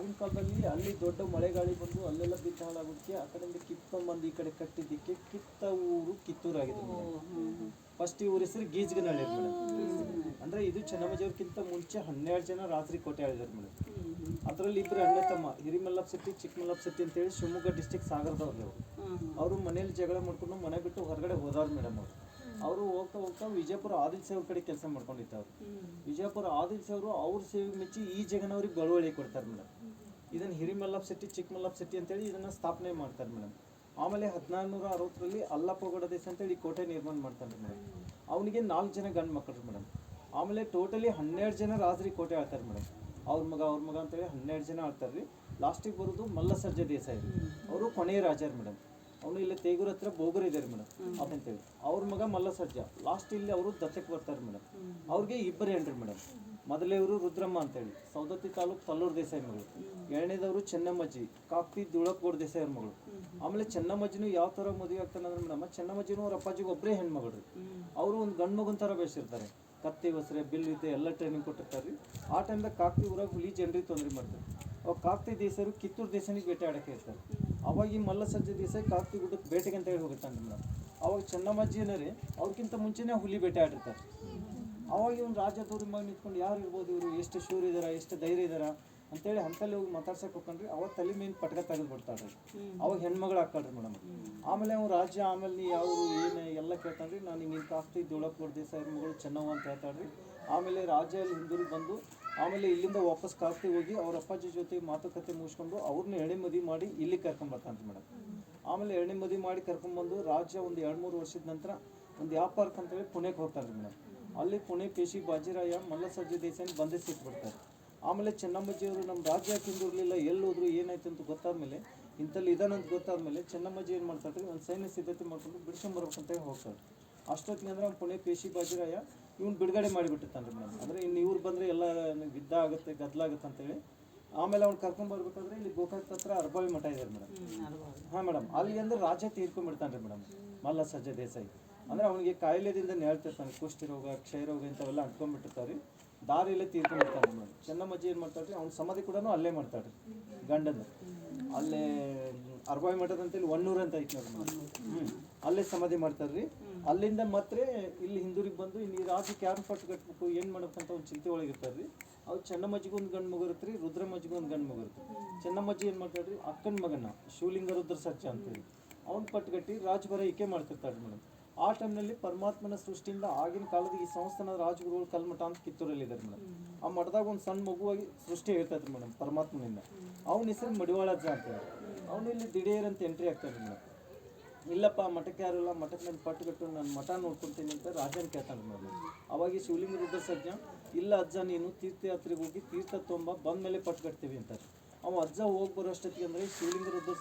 ಆಗಿನ ಕಾಲದಲ್ಲಿ ಅಲ್ಲಿ ದೊಡ್ಡ ಮಳೆಗಾಳಿ ಬಂದು ಅಲ್ಲೆಲ್ಲ ಬಿದ್ದು ಹಾಳಾಗುತ್ತೆ ಆ ಕಡೆಯಿಂದ ಕಿತ್ಕೊಂಡ್ಬಂದು ಈ ಕಡೆ ಕಟ್ಟಿದ್ದಕ್ಕೆ ಕಿತ್ತ ಊರು ಕಿತ್ತೂರಾಗಿದೆ ಫಸ್ಟ್ ಈ ಊರ ಹೆಸರು ಗೀಜ್ಗನಹಳ್ಳಿ ಮೇಡಮ್. ಅಂದ್ರೆ ಇದು ಚೆನ್ನಮ್ಮಜಿಯವ್ರಕ್ಕಿಂತ ಮುಂಚೆ ಹನ್ನೆರಡು ಜನ ರಾತ್ರಿ ಕೋಟೆ ಆಳಿದಾರೆ ಮೇಡಮ್. ಅದರಲ್ಲಿ ಇಬ್ರು ಅಣ್ಣ ತಮ್ಮ ಹಿರಿಮಲ್ಲಪ್ಪ ಶೆಟ್ಟಿ ಚಿಕ್ಕಮಲ್ಲಪ್ಪ ಶೆಟ್ಟಿ ಅಂತೇಳಿ ಶಿವಮೊಗ್ಗ ಡಿಸ್ಟಿಕ್ ಸಾಗರದವ್ರು ಅವರು. ಅವರು ಮನೇಲಿ ಜಗಳ ಮಾಡ್ಕೊಂಡು ಮನೆ ಬಿಟ್ಟು ಹೊರಗಡೆ ಹೋದವ್ರು ಮೇಡಮ್ ಅವರು. ಅವರು ಹೋಗ್ತಾ ಹೋಗ್ತಾ ವಿಜಯಪುರ ಆದಿಲ್ ಸೇವ್ ಕಡೆ ಕೆಲಸ ಮಾಡ್ಕೊಂಡಿದ್ದವ್ರು. ವಿಜಯಪುರ ಆದಿಲ್ ಸೇವರು ಅವ್ರ ಸೇವೆ ಮೆಚ್ಚಿ ಈ ಜಗನವ್ರಿಗೆ ಬಳುವಳಿ ಕೊಡ್ತಾರೆ ಮೇಡಮ್. ಇದನ್ನ ಹಿರಿಮಲ್ಲಪ್ಪ ಶೆಟ್ಟಿ ಚಿಕ್ಕಮಲ್ಲಪ್ಪ ಶೆಟ್ಟಿ ಅಂತೇಳಿ ಇದನ್ನು ಸ್ಥಾಪನೆ ಮಾಡ್ತಾರೆ ಮೇಡಮ್. ಆಮೇಲೆ ಹದಿನಾರುನೂರ ಅರವತ್ತರಲ್ಲಿ ಅಲ್ಲಪ್ಪಗೌಡ ದೇಶ ಅಂತೇಳಿ ಈ ಕೋಟೆ ನಿರ್ಮಾಣ ಮಾಡ್ತಾನೆ ಮೇಡಮ್. ಅವನಿಗೆ ನಾಲ್ಕು ಜನ ಗಂಡು ಮಕ್ಕಳು ಮೇಡಮ್. ಆಮೇಲೆ ಟೋಟಲಿ ಹನ್ನೆರಡು ಜನ ರಾಜರಿ ಕೋಟೆ ಆಳ್ತಾರೆ ಮೇಡಮ್. ಅವ್ರ ಮಗ ಅವ್ರ ಮಗ ಅಂತೇಳಿ ಹನ್ನೆರಡು ಜನ ಆಡ್ತಾರೆ ರೀ. ಲಾಸ್ಟಿಗೆ ಬರೋದು ಮಲ್ಲಸರ್ಜೆ ದೇಸಾಯಿ ಅವರು ಕೊನೆಯ ರಾಜರು ಮೇಡಮ್. ಅವನು ಇಲ್ಲೇ ತೇಗೂರ ಹತ್ರ ಬೋಗರ್ ಇದ್ದಾರೆ ಮೇಡಮ್ ಅಂತೇಳಿ. ಅವ್ರ ಮಗ ಮಲ್ಲಸರ್ಜ. ಲಾಸ್ಟ್ ಇಲ್ಲಿ ಅವರು ದತ್ತಕ್ಕೆ ಬರ್ತಾರೆ ಮೇಡಮ್. ಅವ್ರಿಗೆ ಇಬ್ಬರು ಹೆಣ್ರಿ ಮೇಡಮ್. ಮೊದಲೇವರು ರುದ್ರಮ್ಮ ಅಂತೇಳಿ. ಸೌದತ್ತಿ ತಾಲೂಕು ತಲ್ಲೂರು ದೇಸಾಯಿ ಮಗಳು. ಎರಡನೇದವರು ಚೆನ್ನಮ್ಮಜ್ಜಿ. ಕಾಕ್ತಿ ದುಳಕೋಡ್ ದೇಸಾಯಿ ಅವ್ರ ಮಗಳು. ಆಮೇಲೆ ಚೆನ್ನಮ್ಮಜ್ಜಿನೂ ಯಾವ ಥರ ಮದುವೆ ಆಗ್ತಾನೆ ಅಂದ್ರೆ ಮೇಡಮ್, ಚೆನ್ನಮ್ಮಜ್ಜಿನೂ ಅವ್ರ ಅಪ್ಪಾಜಿಗೆ ಒಬ್ಬರೇ ಹೆಣ್ಮಗಳು ಅವರು ಒಂದು ಗಂಡು ಮಗನ ಥರ ಬೆಳೆಸಿರ್ತಾರೆ. ಕತ್ತಿ ಹೊಸರೆ ಬಿಲ್ ಇದೆ, ಎಲ್ಲ ಟ್ರೈನಿಂಗ್ ಕೊಟ್ಟಿರ್ತಾರೆ ರೀ ಆ ಟೈಮ್ದಾಗ ಕಾಕ್ತಿ ಊರಾಗ ಹುಲಿ ಜನರಿಗೆ ತೊಂದರೆ ಮಾಡ್ತಾರೆ. ಅವಾಗ ಕಾಕ್ತಿ ದೇಸರು ಕಿತ್ತೂರು ದೇಸನಿಗೆ ಬೇಟೆ ಆಡೋಕೆ ಇರ್ತಾರೆ ಅವಾಗ ಈ ಮಲ್ಲ ಸಜ್ಜೆ ದಿವಸ ಕಾಕ್ತಿ ಗುಡ್ಡಕ್ಕೆ ಬೇಟೆಗೆ ಅಂತ ಹೇಳಿ ಹೋಗುತ್ತಾನೆ ಮೇಡಮ್. ಅವಾಗ ಚೆನ್ನಮ್ಮಜ್ಜಿ ಏನಾರೇ ಅವ್ರಿಗಿಂತ ಮುಂಚೆನೇ ಹುಲಿ ಬೇಟೆ ಆಡಿರ್ತಾರೆ. ಅವಾಗ ಇವ್ನು ರಾಜದವ್ರ ಮಗ ನಿಂತ್ಕೊಂಡು ಯಾರು ಇರ್ಬೋದು ಇವರು? ಎಷ್ಟು ಶೂರ್ ಇದಾರ ಎಷ್ಟು ಧೈರ್ಯ ಇದಾರ? ಅಂತೇಳಿ ಅಂತಲ್ಲಿ ಹೋಗಿ ಮಾತಾಡ್ಸಕ್ ಹೋಗ್ಕೊಂಡ್ರಿ ಅವಾಗ ತಲೆ ಮೇನ್ ಪಟ್ಕ ತೆಗೆದು ಬಿಡ್ತಾರೆ ಅವಾಗ ಹೆಣ್ಮಗಳು ಹಾಕ್ಕೊಳ್ರಿ ಮೇಡಮ್. ಆಮೇಲೆ ಅವ್ನು ರಾಜ್ಯ ಆಮೇಲೆ ನೀ ಯಾವ ಏನು ಎಲ್ಲ ಕೇಳ್ತಾನ್ರಿ ನಾನು ಹಿಂಗೆ ಕಾಸ್ತಿ ದುಳಪ್ಗೌಡ ದಿವಸ ಮಗಳು ಚೆನ್ನವ್ವ ಅಂತ ಹೇಳ್ತಾಳ್ರಿ. ಆಮೇಲೆ ರಾಜ ಅಲ್ಲಿ ಹಿಂದೂರಿಗೆ ಬಂದು ಆಮೇಲೆ ಇಲ್ಲಿಂದ ವಾಪಸ್ ಕಾಸ್ತಿ ಹೋಗಿ ಅವ್ರ ಅಪ್ಪಾಜಿ ಜೊತೆ ಮಾತುಕತೆ ಮುಗಿಸ್ಕೊಂಡು ಅವ್ರನ್ನ ಎಳೆ ಮದಿ ಮಾಡಿ ಇಲ್ಲಿ ಕರ್ಕೊಂಬರ್ತಾನ್ರಿ ಮೇಡಮ್. ಆಮೇಲೆ ಎಣ್ಣೆ ಮದಿ ಮಾಡಿ ಕರ್ಕೊಂಬಂದು ರಾಜ್ಯ ಒಂದು ಎರಡು ಮೂರು ವರ್ಷದ ನಂತರ ಒಂದು ವ್ಯಾಪಾರಕ್ಕೆ ಅಂತೇಳಿ ಪುಣೆಗೆ ಹೋಗ್ತಾರೆ ಮೇಡಮ್. ಅಲ್ಲಿ ಪುಣೆ ಪೇಶಿ ಬಾಜಿರಾಯ ಮಲ್ಲಸಜ್ಜೆ ದೇಸಾಯಿ ಬಂಧಿಸಿಟ್ಬಿಡ್ತಾರೆ ಆಮೇಲೆ ಚೆನ್ನಮ್ಮಜ್ಜಿಯವರು ನಮ್ಮ ರಾಜ್ಯ ಯಾಕೆ ಹಿಂದಿರಲಿಲ್ಲ ಎಲ್ಲಿ ಹೋದ್ರು ಏನಾಯ್ತು ಅಂತ ಗೊತ್ತಾದ್ಮೇಲೆ ಇಂಥಲ್ಲಿ ಇದಾನಂತ ಗೊತ್ತಾದ್ಮೇಲೆ ಚೆನ್ನಮ್ಮಜ್ಜಿ ಏನು ಮಾಡ್ತಾರೆ ಒಂದು ಸೈನ್ಯ ಸಿದ್ಧತೆ ಮಾಡ್ಕೊಂಡು ಬಿಡಿಸ್ಕೊಂಬರ್ಬೇಕಂತ ಹೇಳಿ ಹೋಗ್ತಾರೆ. ಅಷ್ಟೊತ್ತಿಗೆ ಅಂದ್ರೆ ಅವ್ನು ಪುಣೆ ಪೇಶಿ ಬಾಜಿರಾಯ ಇವ್ನು ಬಿಡುಗಡೆ ಮಾಡಿಬಿಟ್ಟಿರ್ತಾನೆ ಮೇಡಮ್. ಅಂದರೆ ಇನ್ನು ಇವ್ರು ಬಂದರೆ ಎಲ್ಲ ಯುದ್ಧ ಆಗುತ್ತೆ ಗದ್ದಲ ಆಗುತ್ತೆ ಅಂತೇಳಿ ಆಮೇಲೆ ಅವ್ನು ಕರ್ಕೊಂಡ್ ಬರ್ಬೇಕಾದ್ರೆ ಇಲ್ಲಿ ಗೋಕಾಕ್ ಹತ್ರ ಅರ್ಬಾವಿ ಮಠ ಇದೆ ಮೇಡಮ್. ಹಾಂ ಮೇಡಮ್ ಅಲ್ಲಿ ಅಂದ್ರೆ ರಾಜ ತೀರ್ಕೊಂಡ್ಬಿಡ್ತಾನೆ ರೀ ಮೇಡಮ್ ಮಲ್ಲ ಸಜ್ಜ ದೇಸಾಯಿ. ಅಂದ್ರೆ ಅವನಿಗೆ ಕಾಯಿಲೆದಿಂದ ನೇಳ್ತಿರ್ತಾನೆ ಕುಷ್ಠಿ ರೋಗ ಕ್ಷಯ ರೋಗ ಇಂಥವೆಲ್ಲ ಅಂಟ್ಕೊಂಡ್ಬಿಟ್ಟಿರ್ತಾರೆ. ದಾರಿಯಲ್ಲೇ ತೀರ್ಕೊಂಡಿರ್ತಾನೆ ಮೇಡಮ್ ಚೆನ್ನಮ್ಮಜ್ಜಿ ಏನು ಮಾಡ್ತಾಳ್ರಿ ಅವ್ನ ಸಮಾಧಿ ಕೂಡ ಅಲ್ಲೇ ಮಾಡ್ತಾಳ್ರಿ ಗಂಡನ ಅಲ್ಲೇ ಅರ್ಬಾಯಿ ಮಠದ ಅಂತೇಳಿ ಒನ್ನೂರು ಅಂತ ಐತಿ ಹ್ಞೂ ಅಲ್ಲೇ ಸಮಾಧಿ ಮಾಡ್ತಾರ್ರಿ ಅಲ್ಲಿಂದ ಮತ್ತೆ ಇಲ್ಲಿ ಹಿಂದೂರಿಗೆ ಬಂದು ಇಲ್ಲಿ ಈ ಕ್ಯಾಂಪ್ ಫಟ್ ಕಟ್ಬೇಕು ಏನು ಮಾಡ್ಬೇಕಂತ ಒಂದು ಚಿಂತೆ ಒಳಗಿರ್ತಾರ್ರಿ ಅವ್ರು ಚೆನ್ನಮ್ಮಜ್ಜಿಗೆ ಒಂದು ಗಂಡು ಮಗು ಇರುತ್ತೆ ರುದ್ರಮ್ಮಜ್ಜಿಗೆ ಒಂದು ಗಂಡು ಮಗು ಇರುತ್ತೆ ಚೆನ್ನಮ್ಮಜ್ಜಿ ಏನು ಮಾಡ್ತಾಳ್ರಿ ಅಕ್ಕನ ಮಗನ ಶಿವಲಿಂಗ ರುದ್ರ ಸಜ್ಜ ಅಂತೇಳಿ ಅವ್ನು ಪಟ್ಟುಗಟ್ಟಿ ರಾಜಭರ ಈಕೆ ಮಾಡ್ತಿರ್ತಾರೆ ಮೇಡಮ್ ಆ ಟೈಮ್ನಲ್ಲಿ ಪರಮಾತ್ಮನ ಸೃಷ್ಟಿಯಿಂದ ಆಗಿನ ಕಾಲದ ಈ ಸಂಸ್ಥಾನದ ರಾಜಗುರುಗಳು ಕಲ್ಮಠ ಅಂತ ಕಿತ್ತೂರಲ್ಲಿ ಇದ್ದಾರೆ ಮೇಡಮ್. ಆ ಮಠದಾಗ ಒಂದು ಸಣ್ಣ ಮಗುವಾಗಿ ಸೃಷ್ಟಿ ಹೇಳ್ತೈತೆ ಮೇಡಮ್ ಪರಮಾತ್ಮನಿಂದ. ಅವನ ಹೆಸರು ಮಡಿವಾಳಜ್ಜ ಅಂತೇಳಿ ಅವನು ಇಲ್ಲಿ ದಿಢೀರ್ ಅಂತ ಎಂಟ್ರಿ ಆಗ್ತಾನೆ ಮೇಡಮ್. ಇಲ್ಲಪ್ಪ, ಮಠಕ್ಕೆ ಯಾರಲ್ಲ ಮಠಕ್ಕೆ ನಾನು ಪಟ್ಟು ಕಟ್ಟು ನಾನು ಮಠ ನೋಡ್ಕೊತೀನಿ ಅಂತ ರಾಜನ್ ಕೇಳ್ತಾನೆ ಮೇಡಮ್. ಅವಾಗ ಶಿವಲಿಂಗ ರುದ್ರ ಇಲ್ಲ ಅಜ್ಜ, ನೀನು ತೀರ್ಥಯಾತ್ರೆಗೆ ಹೋಗಿ ತೀರ್ಥ ತುಂಬ ಬಂದ ಮೇಲೆ ಪಟ್ಟು ಕಟ್ತೀವಿ ಅಂತಾರೆ. ಅವ ಅಜ್ಜ ಹೋಗಿ ಬರೋ ಅಷ್ಟೊತ್ತಿಗೆ ಅಂದ್ರೆ ಶಿವಲಿಂಗ ರುದ್ರ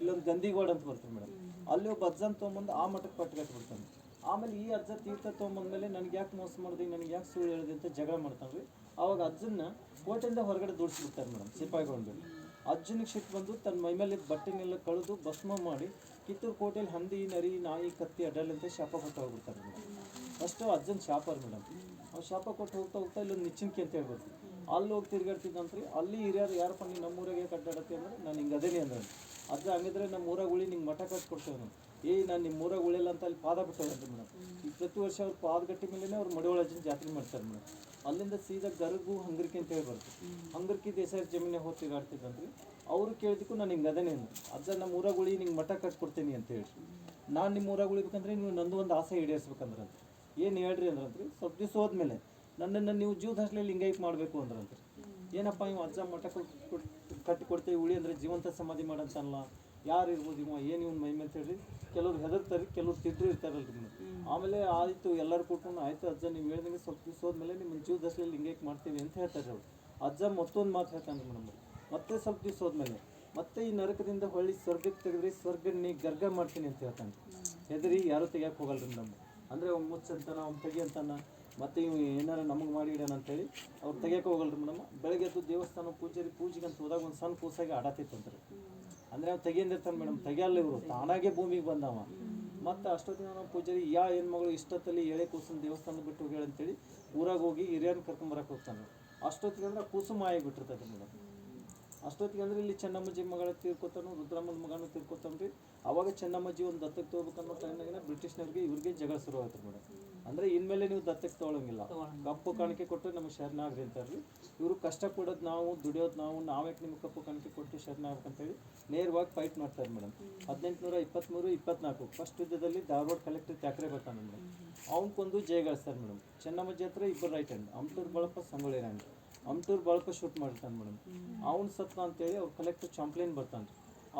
ಇಲ್ಲೊಂದು ಗಂದಿಗೋಡ್ ಅಂತ ಬರ್ತಾರೆ ಮೇಡಮ್. ಅಲ್ಲಿ ಒಬ್ಬ ಅಜ್ಜನ್ ತೊಗೊಂಬಂದು ಆ ಮಠಕ್ಕೆ ಪಟ್ಟು ಕಟ್ಬಿಡ್ತಾನೆ ಆಮೇಲೆ ಈ ಅಜ್ಜ ತೀರ್ಥ ತೊಗೊಂಬಂದ್ಮೇಲೆ ನನಗೆ ಯಾಕೆ ಮೋಸ ಮಾಡಿದೆ, ನನಗೆ ಯಾಕೆ ಸುಳ್ಳು ಹೇಳಿದೆ ಅಂತ ಜಗಳ ಮಾಡ್ತಾನೆ ರೀ ಅವಾಗ ಅಜ್ಜನ್ನ ಕೋಟೆಯಿಂದ ಹೊರಗಡೆ ದೂಡಿಸ್ಬಿಡ್ತಾರೆ ಮೇಡಮ್ ಸಿಪಾಯಿಗಳು ಅಜ್ಜನಿಗೆ ಸಿಟ್ಟು ಬಂದು ತನ್ನ ಮೈ ಮೇಲೆ ಬಟ್ಟೆನೆಲ್ಲ ಕಳೆದು ಭಸ್ಮ ಮಾಡಿ ಕಿತ್ತೂರು ಕೋಟೆಯಲ್ಲಿ ಹಂದಿ, ನರಿ, ನಾಯಿ, ಕತ್ತಿ ಅಂತ ಶಾಪ ಕೊಟ್ಟು ಹೋಗ್ಬಿಡ್ತಾರೆ ಮೇಡಮ್. ಫಸ್ಟು ಅಜ್ಜನ ಶಾಪರ್ ಮೇಡಮ್. ಅವ್ರು ಶಾಪ ಕೊಟ್ಟು ಹೋಗ್ತಾ ಹೋಗ್ತಾ ಇಲ್ಲೊಂದು ನಿಚ್ಚಿನ್ಕೆ ಅಂತ ಹೇಳ್ಬೋದು ಅಲ್ಲಿ ಹೋಗಿ ತಿರ್ಗಾಡ್ತಿದ್ದಂತ್ರಿ, ಅಲ್ಲಿ ಹಿರಿಯರು, ಯಾರಪ್ಪ ನೀನು ನಮ್ಮೂರಾಗೆ ಕಟ್ಟಾಡತ್ತೆ ಅಂದರೆ ನಾನು ಹಿಂಗೆ ಅದೇನೇ ಅಂದ್ರೆ ಅಜ್ಜ ಹಂಗಿದ್ರೆ ನಮ್ಮ ಊರಾಗ ಉಳಿ ನಿಂಗೆ ಮಠ ಕಟ್ಕೊಡ್ತೇವೆ ನಾವು ಏಯ್ ನಾನು ನಿಮ್ಮ ಊರಾಗ ಉಳಿಯಲ್ಲ ಅಂತ ಅಲ್ಲಿ ಪಾದ ಬಿಟ್ಟವ್ರಂತೆ ಮೇಡಮ್ ಈ ಪ್ರತಿ ವರ್ಷ ಅವ್ರು ಪಾದಗಟ್ಟಿ ಮೇಲೆ ಅವ್ರು ಮಡಿವಾಳಜ್ಜನ ಜಾತ್ರೆ ಮಾಡ್ತಾರೆ ಮೇಡಮ್ ಅಲ್ಲಿಂದ ಸೀದಾ ಗರ್ಗು, ಹಂಗರಿಕೆ ಅಂತ ಹೇಳಿ ಬರ್ತದೆ. ಹಂಗರ್ಕಿ ದೇಸಾಯಿ ಜಮೀನೆ ಹೋಗಿ ತಿರುಗಾಡ್ತಿದ್ದಂತ್ರಿ ಅವರು ಕೇಳಿದಕ್ಕೂ ನಾನು ಹಿಂಗೆ ಅದೇನೆ ಅಂದ್ರು ಅಜ್ಜ ನಮ್ಮ ಊರಾಗ ಉಳಿ ನಿಂಗೆ ಮಠ ಕಟ್ಕೊಡ್ತೀನಿ ಅಂತ ಹೇಳಿ. ನಾನು ನಿಮ್ಮ ಊರಾಗ ಉಳಿಬೇಕಂದ್ರೆ ನೀವು ನಂದು ಒಂದು ಆಸೆ ಈಡೇರಿಸ್ಬೇಕಂದ್ರಂತ ಏನು ಹೇಳ್ರಿ ಅಂದ್ರಂತ್ರಿ, ಸ್ವಲ್ಪ ದಿವಸ ಹೋದ್ಮೇಲೆ ನನ್ನನ್ನು ನೀವು ಜೀವದ ಹಸ್ಲಲ್ಲಿ ಲಿಂಗೈಕ್ ಮಾಡಬೇಕು ಅಂದ್ರಂತ್ರಿ. ಏನಪ್ಪ ಇವ ಅಜ್ಜ ಮಠ ಕಟ್ಟಿ ಕೊಡ್ತೇವೆ ಉಳಿ ಅಂದರೆ ಜೀವಂತ ಸಮಾಧಿ ಮಾಡಂತಲ್ಲ ಯಾರು ಇರ್ಬೋದು ಇವ? ಏನು ಇವ್ನ ಮೈ ಅಂತ ಹೇಳಿ ಕೆಲವ್ರು ಹೆದರ್ತಾರೆ ಕೆಲವ್ರು ತಿದ್ರು ಇರ್ತಾರಲ್ಲ ರೀ ಆಮೇಲೆ ಆಯಿತು ಎಲ್ಲರೂ ಕೂತ್ಕೊಂಡು ಆಯಿತು ಅಜ್ಜ ನೀವು ಹೇಳಿದಂಗೆ ಸ್ವಲ್ಪ ದಿವಸ ಹೋದ್ಮೇಲೆ ನಿಮ್ಮ ಜೀವ ದಶಲ್ಲಿ ಹಿಂಗೆ ಮಾಡ್ತೀವಿ ಅಂತ ಹೇಳ್ತಾರೆ ಅವ್ರು. ಅಜ್ಜ ಮತ್ತೊಂದು ಮಾತು ಹೇಳ್ತಾನೆ ಮೇಡಮ್ ಮತ್ತೆ ಸ್ವಲ್ಪ ದಿವಸ ಹೋದ್ಮೇಲೆ ಮತ್ತೆ ಈ ನರಕದಿಂದ ಹೊಳ್ಳಿ ಸ್ವರ್ಗಕ್ಕೆ ತೆಗೆದ್ರೆ ಸ್ವರ್ಗ ನೀ ಗರ್ಗ ಮಾಡ್ತೀನಿ ಅಂತ ಹೇಳ್ತಾನೆ. ಹೆದರಿ ಯಾರು ತೆಗಿಯಕ್ಕೆ ಹೋಗಲ್ರಿ ನಮ್ಮ ಅಂದರೆ ಅವ್ನು ಮುಚ್ಚಂತಾನ ಅವ್ನು ತೆಗಿ ಅಂತಾನ ಮತ್ತೆ ಇವು ಏನಾರ ನಮಗೆ ಮಾಡಿ ಇಡೋಣ ಅಂತೇಳಿ ಅವ್ರು ತೆಗಿಯಕ್ಕೆ ಹೋಗಲ್ರಿ ಮೇಡಮ್. ಬೆಳಗ್ಗೆ ಎದ್ದು ದೇವಸ್ಥಾನ ಪೂಜಾರಿ ಪೂಜೆಗೆ ಅಂತ ಹೋದಾಗ ಒಂದು ಸಣ್ಣ ಕೂಸಾಗಿ ಆಡತಿತ್ತಂತ್ರಿ ಅಂದರೆ ಅವ್ನು ತೆಗಿಯಂದಿರ್ತಾನೆ ಮೇಡಮ್, ತೆಗಿಯಲ್ಲ ಇವರು. ತಾನಾಗೆ ಭೂಮಿಗೆ ಬಂದವ. ಮತ್ತು ಅಷ್ಟೊತ್ತಿನ ನಾವು ಪೂಜಾರಿ ಯಾ ಹೆಣ್ಮಗಳು ಇಷ್ಟೊತ್ತಲ್ಲಿ ಎಳೆ ಕೂಸನ್ ದೇವಸ್ಥಾನ ಬಿಟ್ಟು ಹೋಗಿ ಅಂತೇಳಿ ಊರಾಗ ಹೋಗಿ ಹಿರಿಯರನ್ನ ಕರ್ಕೊಂಬರಕ್ಕೆ ಹೋಗ್ತಾನೆ. ಅಷ್ಟೊತ್ತಿಗೆ ಅಂದ್ರೆ ಕೂಸು ಮಾಯ ಬಿಟ್ಟಿರ್ತೈತೆ ಮೇಡಮ್. ಅಷ್ಟೊತ್ತಿಗೆ ಅಂದ್ರೆ ಇಲ್ಲಿ ಚೆನ್ನಮ್ಮಜ್ಜಿ ಮಗಳ ತೀರ್ಕೊತಾನು, ರುದ್ರಮ್ಮನ ಮಗನೂ ತೀರ್ಕೊತಾನ್ರಿ. ಅವಾಗ ಚೆನ್ನಮ್ಮಜ್ಜಿ ಒಂದು ದತ್ತಕ್ಕೆ ತಗೋಬೇಕನ್ನೋ ಟೈಮ್ನಾಗಿನ ಬ್ರಿಟಿಷ್ನವ್ರಿಗೆ ಇವ್ರಿಗೆ ಜಗಳ ಶುರು ಆಯ್ತು ಮೇಡಮ್. ಅಂದ್ರೆ ಇನ್ಮೇಲೆ ನೀವು ದತ್ತಕ್ಕೆ ತಗೊಳಂಗಿಲ್ಲ. ಕಪ್ಪು ಕಾಣಿಕೆ ಕೊಟ್ಟು ನಮಗೆ ಶರಣಾಗ್ರಿ ಅಂತಾರ್ರಿ. ಇವರು ಕಷ್ಟ ಪಡೋದು ನಾವು ದುಡಿಯೋದು ನಾವು ನಾವ್ಯಾಕೆ ನಿಮ್ಗೆ ಕಪ್ಪು ಕಾಣಿಕೆ ಕೊಟ್ಟು ಶರಣಾಗ್ಬೇಕಂತೇಳಿ ನೇರವಾಗಿ ಫೈಟ್ ಮಾಡ್ತಾರೆ ಮೇಡಮ್. ಹದಿನೆಂಟುನೂರ ಇಪ್ಪತ್ತ್ಮೂರು ಇಪ್ಪತ್ನಾಲ್ಕು ಫಸ್ಟ್ ಯುದ್ಧದಲ್ಲಿ ಧಾರವಾಡ ಕಲೆಕ್ಟರ್ ತ್ಯಾಕ್ರೆ ಬರ್ತಾನೆ ಮೇಡಮ್ ಅವ್ನ್ಕೊಂದು ಜಯ ಗಳಿಸ್ತಾರೆ ಮೇಡಮ್. ಚೆನ್ನಮ್ಮಜ್ಜಿ ಹತ್ರ ಇಬ್ಬರು right hand Amtur Balappa Sangolli Rani. Amtur Balappa shoot ಮಾಡಿರ್ತಾನೆ ಮೇಡಮ್. ಅವ್ನು ಸತ್ತ ಅಂತೇಳಿ ಅವ್ರು ಕಲೆಕ್ಟರ್ ಚಾಂಪ್ಲೇನ್ ಬರ್ತಾನೆ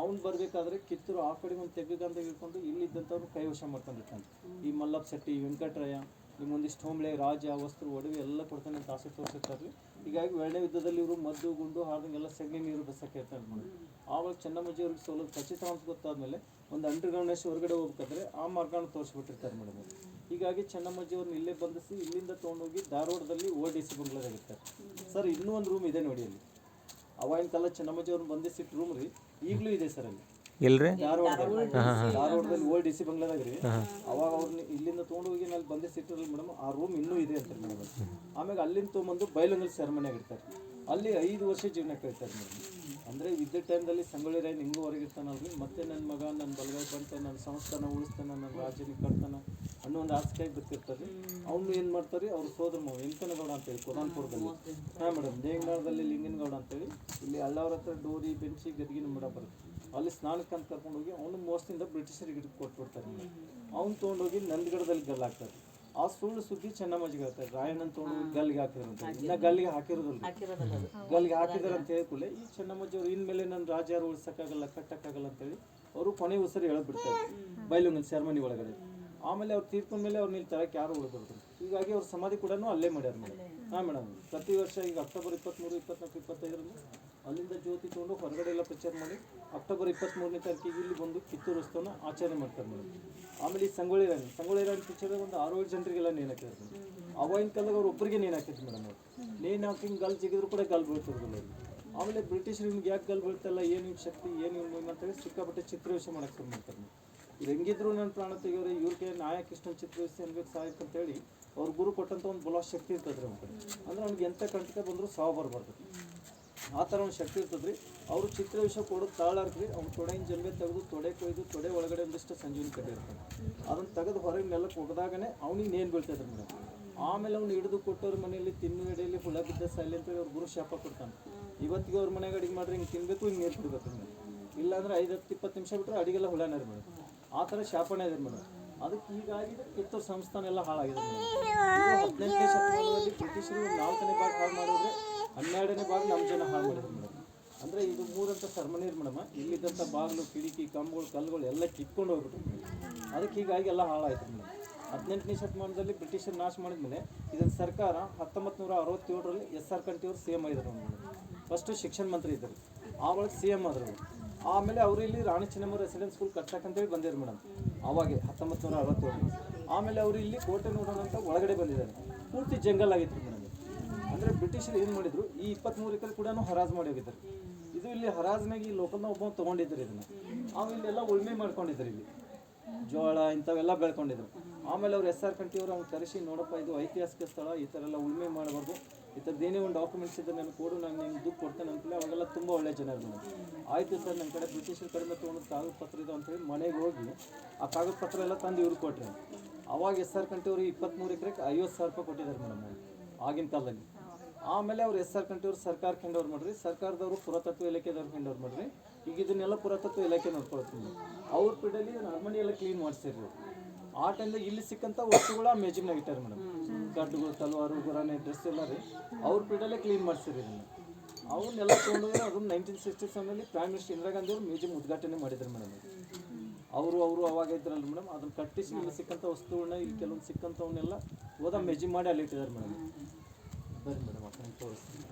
ಅವ್ನು ಬರಬೇಕಾದ್ರೆ ಕಿತ್ತೂರು ಆ ಕಡೆ ಒಂದು ತೆಗ್ಗಂತ ಹಿಡ್ಕೊಂಡು ಇಲ್ಲಿದ್ದಂಥವ್ರು ಕೈವಶ ಮಾಡ್ಕೊಂಡಿರ್ತಾನೆ. ಈ ಮಲ್ಲಪ್ಪ ಶೆಟ್ಟಿ ವೆಂಕಟರಾಯ ಈ ಒಂದಿಷ್ಟು ಹೋಮ್ಳೆ ರಾಜ, ವಸ್ತ್ರ, ಒಡವೆ ಎಲ್ಲ ಕೊಡ್ತಾನೆ ಅಂತ ಆಸೆ ತೋರಿಸಿರ್ತಾರೆ ಹೀಗಾಗಿ ಎರಡನೇ ಯುದ್ಧದಲ್ಲಿ ಇವರು ಮದ್ದು, ಗುಂಡು ಹಾರ್ದಂಗೆಲ್ಲ ಸಗಣಿ ನೀರು ಬಸ್ಸಕ್ಕೆ ಇರ್ತಾರೆ ನೋಡಿ. ಆವಾಗ ಚೆನ್ನಮ್ಮಜಿಯವ್ರಿಗೆ ಸೋಲೋದು ಖಚಿತ ಅಂತ ಗೊತ್ತಾದ್ಮೇಲೆ ಒಂದು ಅಂಡರ್ಗ್ರೌಂಡ್ ಹೊರಗಡೆ ಹೋಗ್ಬೇಕಾದ್ರೆ ಆ ಮಾರ್ಗನ ತೋರಿಸ್ಬಿಟ್ಟಿರ್ತಾರೆ ಮೇಡಮ್ ಹೀಗಾಗಿ ಚೆನ್ನಮ್ಮಜಿಯವ್ರನ್ನ ಇಲ್ಲೇ ಬಂಧಿಸಿ ಇಲ್ಲಿಂದ ತೊಗೊಂಡೋಗಿ ಧಾರವಾಡದಲ್ಲಿ ಓ ಡಿ ಸಿ ಬಂಗ್ಲಾದಾಗಿರ್ತಾರೆ ಸರ್, ಇನ್ನೂ ಒಂದು ರೂಮ್ ಇದೆ ನೋಡಿ ಅಲ್ಲಿ. ಅವಾಗಿನ ಕಾಲ ಚೆನ್ನಮ್ಮಜಿ ಅವ್ರನ್ನ ಬಂಧಿಸಿಟ್ಟು ರೂಮ್ ರೀ ಈಗಲೂ ಇದೆ ಸರ್ ಅಲ್ಲಿ. ಎಲ್ರಿ? ಧಾರವಾಡದಲ್ಲಿ. ಓಲ್ಡ್ ಡಿ ಸಿ ಬಂಗ್ಲಾದಾಗ ರೀ ಅವಾಗ ಅವ್ರನ್ನ ಇಲ್ಲಿಂದ ತೊಗೊಂಡು ಹೋಗಿ ಅಲ್ಲಿ ಬಂಧಿಸಿಟ್ಟಿರಲ್ಲ ಮೇಡಮ್ ಆ ರೂಮ್ ಇನ್ನೂ ಇದೆ ಅಂತ ಮೇಡಮ್. ಆಮೇಲೆ ಅಲ್ಲಿಂದ ತೊಗೊಂಬಂದು ಬೈಲಂಗಲ್ ಸೆರೆಮನಿಯಾಗ ಇರ್ತಾರೆ ಅಲ್ಲಿ ಐದು ವರ್ಷ ಜೀವನ ಕಳಿತಾರೆ ಮೇಡಮ್. ಅಂದರೆ ವಿದ್ಯುತ್ ಟೈಮ್ದಲ್ಲಿ ಸಂಗೊಳ್ಳಿ ರಾಯ್ ನಿಂಗೂ ಹೊರಗಿರ್ತಾನಲ್ರಿ ಮತ್ತೆ ನನ್ನ ಮಗ ನನ್ನ ಬಲಗೈ ಬಂತ ನನ್ನ ಸಂಸ್ಥಾನ ಉಳಿಸ್ತಾನ ನನ್ನ ರಾಜ್ಯನಿಗೆ ಕಟ್ತಾನ. ಅನ್ನೋ ಒಂದು ಆಸೆಯಾಗಿ ಬಿಟ್ಟಿರ್ತಾರೆ ಅವನು ಏನು ಮಾಡ್ತಾರೆ ಅವ್ರ ಸೋದರ ಮಾವ ಎಂಕನಗೌಡ ಅಂತೇಳಿ ಕುರಾನ್ಪುರದಲ್ಲಿ. ಹಾಂ ಮೇಡಮ್ ದೇಂಗನಗರದಲ್ಲಿ ಲಿಂಗನಗೌಡ ಅಂತೇಳಿ ಇಲ್ಲಿ ಅಳ್ಳವ್ರ ಹತ್ರ ಡೋರಿ ಬೆಂಚಿ ಗದಗಿನ ಮಡ ಬರುತ್ತೆ. ಅಲ್ಲಿ ಸ್ನಾನಕ್ಕೆ ಅಂತ ಕರ್ಕೊಂಡು ಹೋಗಿ ಅವನು ಮೋಸದಿಂದ ಬ್ರಿಟಿಷರಿಗೆ ಹಿಡಿದು ಕೊಟ್ಬಿಡ್ತಾರೆ ಅವ್ನು ತೊಗೊಂಡೋಗಿ ನಂದಗಡದಲ್ಲಿ ಗಲ್ಲಾಕ್ತಾರೆ ಆ ಸುಳ್ಳು ಸುದ್ದಿ ಚೆನ್ನಮ್ಮಜ್ಜಿಗೆ ಹೇಳ್ತಾರೆ. ರಾಯಣ್ಣನ ತೊಗೊಂಡು ಗಲ್ಲಿಗೆ ಹಾಕಿರೋದು ಇನ್ನ ಗಲ್ಲಿಗೆ ಹಾಕಿರೋದಿಲ್ಲ ಗಲ್ಲಿಗೆ ಹಾಕಿದಾರೆ ಅಂತ ಹೇಳ್ಕೊಳ್ಳಿ ಈ ಚೆನ್ನಮ್ಮಜ್ಜಿ ಅವ್ರು ಇನ್ಮೇಲೆ ನನ್ನ ರಾಜ ಯಾರು ಉಳ್ಸಕ್ಕಾಗಲ್ಲ ಕಟ್ಟಕ್ಕಾಗಲ್ಲ ಅಂತೇಳಿ ಅವರು ಕೊನೆ ಉಸಿರು ಹೇಳ್ಬಿಡ್ತಾರೆ ಬೈಲುಂಗನ್ ಸೆರೆಮನಿ ಒಳಗಡೆ. ಆಮೇಲೆ ಅವ್ರು ತೀರ್ಕೊಂಡ ಮೇಲೆ ಅವ್ರು ಇಲ್ಲಿ ತರಕ್ಕೆ ಯಾರು ಉಳಿದ್ರು ಹೀಗಾಗಿ ಅವ್ರ ಸಮಾಧಿ ಕೂಡ ಅಲ್ಲೇ ಮಾಡ್ಯಾರ ಮೇಡಮ್. ಹಾಂ ಮೇಡಮ್, ಪ್ರತಿ ವರ್ಷ ಈಗ ಅಕ್ಟೋಬರ್ ಇಪ್ಪತ್ತ್ಮೂರು ಇಪ್ಪತ್ನಾಲ್ಕು ಇಪ್ಪತ್ತೈದರಲ್ಲಿ ಅಲ್ಲಿಂದ ಜ್ಯೋತಿ ತೊಗೊಂಡು ಹೊರಗಡೆ ಎಲ್ಲ ಪ್ರಚಾರ ಮಾಡಿ ಅಕ್ಟೋಬರ್ ಇಪ್ಪತ್ತ್ಮೂರನೇ ತಾರೀಕಿಗೆ ಇಲ್ಲಿ ಬಂದು ಕಿತ್ತೂರು ಉತ್ಸವನ ಆಚರಣೆ ಮಾಡ್ತಾರೆ ಮೇಡಮ್. ಆಮೇಲೆ ಈ ಸಂಗೊಳ್ಳಿ ರಾಣಿ ಸಂಗೊಳ್ಳಿ ರಾಣಿ ಪಿಕ್ಚರ್ ಒಂದು ಆರು ಏಳು ಜನರಿಗೆಲ್ಲ ನೇಣು ಹಾಕಿದ್ರು ಅವಾಗಿನ ಕಾಲದಾಗ ಅವ್ರು ಒಬ್ಬರಿಗೆ ನೇಣು ಹಾಕಿದ್ರು ಮೇಡಮ್ ಅವ್ರು. ನೇಣು ಹಾಕಿ ಗಲ್ ಜಿಗಿದ್ರು ಕೂಡ ಗಲ್ ಬೀಳ್ತಿರ್ಲಿಲ್ಲ ಆಮೇಲೆ ಬ್ರಿಟಿಷರು ನಿಮ್ಗೆ ಯಾಕೆ ಗಲ್ ಬೀಳ್ತಲ್ಲ ಏನು ನಿಮ್ಮ ಶಕ್ತಿ, ಏನು ಇವ್ನು ಅಂತೇಳಿ ಸಿಕ್ಕಾಪಟ್ಟೆ ಚಿತ್ರವೇಷ ಮಾಡಕ್ಕೆ ಶುರು ಮಾಡ್ತಾರೆ ಹೆಂಗಿದ್ರು ನನ್ನ ಪ್ರಾಣ ತೆಗಿಯೋರು ಇವ್ರ ಕೈ ನಾಯಕ ಇಷ್ಟೊಂದು ಚಿತ್ರಹಿಂಸೆ ಅನ್ಬೇಕು ಸಾಯಕ್ ಅಂತೇಳಿ ಅವ್ರ ಗುರು ಕೊಟ್ಟಂತ ಒಂದು ಬಲ ಶಕ್ತಿ ಇರ್ತದ್ರಿ ಅವ್ನ ಕಡೆ. ಅಂದ್ರೆ ಅವ್ನಿಗೆ ಎಂಥ ಕಂಟಕ ಬಂದರೂ ಸಾವು ಬರ್ಬಾರ್ದು. ಆ ಥರ ಒಂದು ಶಕ್ತಿ ಇರ್ತದ್ರಿ. ಅವರು ಚಿತ್ರ ವಿಷಯ ಕೊಡೋದು ತಾಳಾರ್ದ್ರಿ, ಅವ್ನು ತೊಡೆಯಿಂದ ಜನ್ಮೆ ತೆಗೆದು ತೊಡೆ ಕೊಯ್ದು ತೊಡೆ ಒಳಗಡೆ ಒಂದಿಷ್ಟು ಸಂಜೀವಿನಿ ಕಡೆ ಇರ್ತಾನೆ ಅದನ್ನು ತೆಗೆದು ಹೊರಗೆ ನೆಲಕ್ಕೆ ಒಗದಾಗನೇ ಅವ್ನಿಗೆ ನೇನು ಬೀಳ್ತದ್ರಿ ಮೇಡಮ್ ಆಮೇಲೆ ಅವ್ನು ಹಿಡಿದು ಕೊಟ್ಟವ್ರ ಮನೆಯಲ್ಲಿ ತಿನ್ನು ಎಡೆಯಲ್ಲಿ ಹುಳ ಬಿದ್ದ ಸೈಲೆ ಅಂತೇಳಿ ಅವ್ರ ಗುರು ಶಾಪ ಕೊಡ್ತಾನೆ. ಇವತ್ತಿಗೆ ಅವ್ರ ಮನೆಗೆ ಅಡಿಗೆ ಮಾಡ್ರಿ ಹಿಂಗೆ ತಿನ್ಬೇಕು, ಹಿಂಗೆ ನೀರು ಬಿಡ್ಬೇಕು ಇಲ್ಲಾಂದ್ರೆ ಐದು ಹತ್ತು ಇಪ್ಪತ್ತು ನಿಮಿಷ ಬಿಟ್ಟರೆ ಅಡಿಗೆಲ್ಲ ಹುಳನೇ ಮೇಡಮ್ ಆ ಥರ ಶಾಪಣೆ ಇದೆ ಮೇಡಮ್. ಅದಕ್ಕೆ ಹೀಗಾಗಿ ಕಿತ್ತೂರು ಸಂಸ್ಥಾನ ಎಲ್ಲ ಹಾಳಾಗಿದೆ ಹದಿನೆಂಟನೇ ಶತಮಾನದಲ್ಲಿ ಬ್ರಿಟಿಷರು ನಾಲ್ಕನೇ ಭಾಗ ಹಾಳು ಮಾಡಿದ್ರೆ ಹನ್ನೆರಡನೇ ಭಾಗ ನಮ್ಮ ಜನ ಹಾಳು ಮಾಡಿದ್ರು ಮೇಡಮ್. ಅಂದರೆ ಇದು ಮೂರಂತ ಸೆರೆಮನಿ ಮೇಡಮ್. ಇಲ್ಲಿದ್ದಂಥ ಬಾಗಿಲು ಕಿಡಿಕಿ ಕಂಬಗಳು ಕಲ್ಲುಗಳು ಎಲ್ಲ ಕಿತ್ಕೊಂಡು ಹೋಗ್ಬಿಟ್ಟು ಅದಕ್ಕೆ ಹೀಗಾಗಿ ಎಲ್ಲ ಹಾಳಾಯ್ತು ಮೇಡಮ್. ಹದಿನೆಂಟನೇ ಶತಮಾನದಲ್ಲಿ ಬ್ರಿಟಿಷರು ನಾಶ ಮಾಡಿದ್ಮೇಲೆ ಇದನ್ನ ಸರ್ಕಾರ ಹತ್ತೊಂಬತ್ತು ನೂರ ಅರವತ್ತೇಳರಲ್ಲಿ ಎಸ್ ಆರ್ ಕಂಠಿಯವರು ಸಿ ಎಂ ಆಗಿದ್ರು ಮೇಡಮ್. ಫಸ್ಟು ಶಿಕ್ಷಣ ಮಂತ್ರಿ ಇದ್ದರು. ಆವಾಗ ಸಿ ಎಂ ಆದರು. ಆಮೇಲೆ ಅವರು ಇಲ್ಲಿ ರಾಣಿ ಚೆನ್ನಮ್ಮ ರೆಸಿಡೆನ್ಸ್ ಸ್ಕೂಲ್ ಕಟ್ಸಕ್ಕಂತೇಳಿ ಬಂದಿದ್ರು ಮೇಡಮ್. ಅವಾಗೆ ಹತ್ತೊಂಬತ್ತು ನೂರ ಅರವತ್ತೇಳು. ಆಮೇಲೆ ಅವರು ಇಲ್ಲಿ ಕೋಟೆ ನೋಡೋಣ ಅಂತ ಒಳಗಡೆ ಬಂದಿದ್ದಾರೆ. ಪೂರ್ತಿ ಜಂಗಲ್ ಆಗಿತ್ತು ಮೇಡಮ್ ಅಂದರೆ ಬ್ರಿಟಿಷರು ಏನು ಮಾಡಿದ್ರು, ಈ ಇಪ್ಪತ್ತ್ಮೂರು ಎಕರೆ ಕೂಡ ಹರಾಜು ಮಾಡಿ ಹೋಗಿದ್ದಾರೆ. ಇದು ಇಲ್ಲಿ ಹರಾಜ್ನಾಗ ಈ ಲೋಕಲ್ನ ಒಬ್ಬ ತೊಗೊಂಡಿದ್ರು ಇದನ್ನು. ಆಮೇಲೆ ಇಲ್ಲೆಲ್ಲ ಉಳ್ಮೆ ಮಾಡ್ಕೊಂಡಿದ್ರು ಇಲ್ಲಿ. ಜೋಳ ಇಂಥವೆಲ್ಲ ಬೆಳ್ಕೊಂಡಿದ್ರು. ಆಮೇಲೆ ಅವ್ರು ಎಸ್ ಆರ್ ಕಂಠಿಯವರು ಅವ್ನು ಕರೆಸಿ, ನೋಡಪ್ಪ, ಇದು ಐತಿಹಾಸಿಕ ಸ್ಥಳ, ಈ ಥರ ಎಲ್ಲ ಉಳ್ಮೆ ಮಾಡಬಾರ್ದು. ಈ ಥರದ್ದು ಏನೇ ಒಂದು ಡಾಕ್ಯುಮೆಂಟ್ಸ್ ಇದ್ದರೆ ನಾನು ಕೊಡು ನಾನು ನಿಮ್ಗೆ ದುಡ್ಡು ಕೊಡ್ತೇನೆ ಅಂತೇಳಿ ಅವಾಗೆಲ್ಲ ತುಂಬ ಒಳ್ಳೆ ಜನ ಇರ್ಬೋದು ಆಯಿತು ಸರ್ ನನ್ನ ಕಡೆ ಬ್ರಿಟಿಷರ ಕಡಿಮೆ ತೊಗೊಂಡು ಕಾಗದ ಪತ್ರ ಇದೆ ಅಂತೇಳಿ ಮನೆಗೆ ಹೋಗಿ ಆ ಕಾಗದ ಪತ್ರ ಎಲ್ಲ ತಂದು ಇವ್ರು ಕೊಟ್ಟರೆ ಅವಾಗ ಎಸ್ ಆರ್ ಕಂಠಿಯವರು ಇಪ್ಪತ್ತ್ಮೂರು ಎಕರೆಗೆ ಐವತ್ತು ಸಾವಿರ ರೂಪಾಯಿ ಕೊಟ್ಟಿದ್ದಾರೆ ಮೇಡಮ್ ಆಗಿನ ಕಾಲದಲ್ಲಿ. ಆಮೇಲೆ ಅವ್ರು ಎಸ್ ಆರ್ ಕಂಠಿಯವರು ಸರ್ಕಾರ ಕಂಡವ್ರು ಮಾಡ್ರಿ, ಸರ್ಕಾರದವರು ಪುರಾತತ್ವ ಇಲಾಖೆದವ್ರು ಕೆಂಡವ್ರು ಮಾಡ್ರಿ. ಈಗ ಇದನ್ನೆಲ್ಲ ಪುರಾತತ್ವ ಇಲಾಖೆ ನೋಡ್ಕೊಳ್ತೀನಿ ಅವ್ರ ಪೀಡಲ್ಲಿ ಎಲ್ಲ ಕ್ಲೀನ್ ಮಾಡಿಸಿರ್ರಿ. ಆ ಟೈಮ್ದಾಗ ಇಲ್ಲಿ ಸಿಕ್ಕಂಥ ವಸ್ತುಗಳ ಮ್ಯೂಸಿಯಮ್ನಾಗ ಇಟ್ಟಾರೆ ಮೇಡಮ್ ಗಡ್ಡುಗಳು ತಲವಾರು ಗುರಾನೆ ಡ್ರೆಸ್ ಎಲ್ಲ ರೀ. ಅವ್ರ ಪೀಡಲ್ಲೇ ಕ್ಲೀನ್ ಮಾಡಿಸಿರಿ ಇದನ್ನು. ಅವನ್ನೆಲ್ಲ ತೊಗೊಂಡೋಗಿ ಅದನ್ನು ನೈನ್ಟೀನ್ ಸಿಕ್ಸ್ಟಿ ಸೆವೆನಲ್ಲಿ ಪ್ರೈಮ್ ಮಿನಿಸ್ಟರ್ ಇಂದಿರಾ ಗಾಂಧಿ ಅವರು ಮ್ಯೂಸಿಯಂ ಉದ್ಘಾಟನೆ ಮಾಡಿದ್ರು ಮೇಡಮ್ ಅವರು ಅವರು ಅವಾಗ ಇದ್ರಲ್ಲ ಮೇಡಮ್ ಅದನ್ನ ಕಟ್ಟಿಸಿ ಇಲ್ಲಿ ಸಿಕ್ಕಂಥ ವಸ್ತುಗಳನ್ನ ಇಲ್ಲಿ ಕೆಲವೊಂದು ಸಿಕ್ಕಂಥವನ್ನೆಲ್ಲ ಹೋದ ಮೆಜಿ ಮಾಡಿ ಅಲ್ಲಿ ಇಟ್ಟಿದ್ದಾರೆ ಮೇಡಮ್ ಬರ್ರಿ ಮೇಡಮ್ ಆ ತೋರಿಸ್ತೀನಿ.